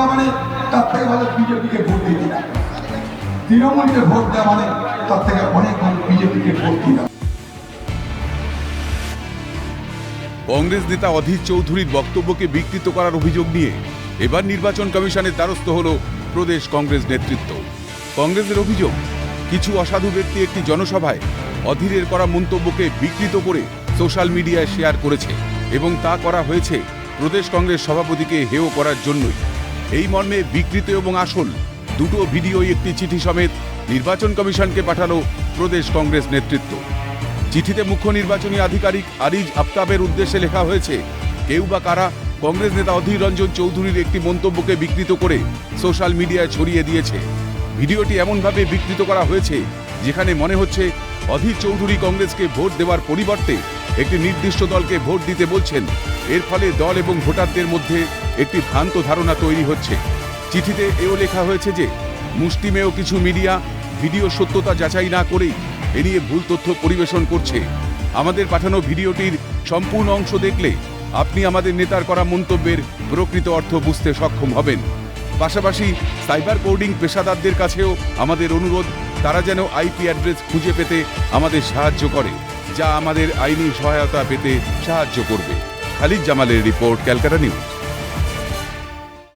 দেওয়া মানে তার থেকে ভালো বিজেপিকে ভোট দিয়ে দিলাম। তৃণমূলকে ভোট দেওয়া মানে তার থেকে অনেক বিজেপিকে ভোট দিলাম। কংগ্রেস নেতা অধীর চৌধুরীর বক্তব্যকে বিকৃত করার অভিযোগ নিয়ে এবার নির্বাচন কমিশনের দ্বারস্থ হল প্রদেশ কংগ্রেস নেতৃত্ব। কংগ্রেসের অভিযোগ, কিছু অসাধু ব্যক্তি একটি জনসভায় অধীরের করা মন্তব্যকে বিকৃত করে সোশ্যাল মিডিয়ায় শেয়ার করেছে এবং তা করা হয়েছে প্রদেশ কংগ্রেস সভাপতিকে হেয় করার জন্যই। এই মর্মে বিকৃত এবং আসল দুটো ভিডিও একটি চিঠি সমেত নির্বাচন কমিশনকে পাঠালো প্রদেশ কংগ্রেস নেতৃত্ব। চিঠিতে মুখ্য নির্বাচনী আধিকারিক আরিজ আফতাবের উদ্দেশ্যে লেখা হয়েছে, কেউ বা কারা কংগ্রেস নেতা অধীর রঞ্জন চৌধুরীর একটি মন্তব্যকে বিকৃত করে সোশ্যাল মিডিয়ায় ছড়িয়ে দিয়েছে। ভিডিওটি এমনভাবে বিকৃত করা হয়েছে, যেখানে মনে হচ্ছে অধীর চৌধুরী কংগ্রেসকে ভোট দেওয়ার পরিবর্তে একটি নির্দিষ্ট দলকে ভোট দিতে বলছেন। এর ফলে দল এবং ভোটারদের মধ্যে একটি ভ্রান্ত ধারণা তৈরি হচ্ছে। চিঠিতে এও লেখা হয়েছে যে, মুষ্টিমেয় কিছু মিডিয়া ভিডিও সত্যতা যাচাই না করেই এ নিয়ে ভুল তথ্য পরিবেশন করছে। আমাদের পাঠানো ভিডিওটির সম্পূর্ণ অংশ দেখলে আপনি আমাদের নেতার করা মন্তব্যের প্রকৃত অর্থ বুঝতে সক্ষম হবেন। পাশাপাশি সাইবার কোডিং পেশাদারদের কাছেও আমাদের অনুরোধ, তারা যেন আইপি অ্যাড্রেস খুঁজে পেতে আমাদের সাহায্য করে, যা আমাদের আইনি সহায়তা পেতে সাহায্য করবে। খালিদ জামালের রিপোর্ট, ক্যালকাটা নিউজ।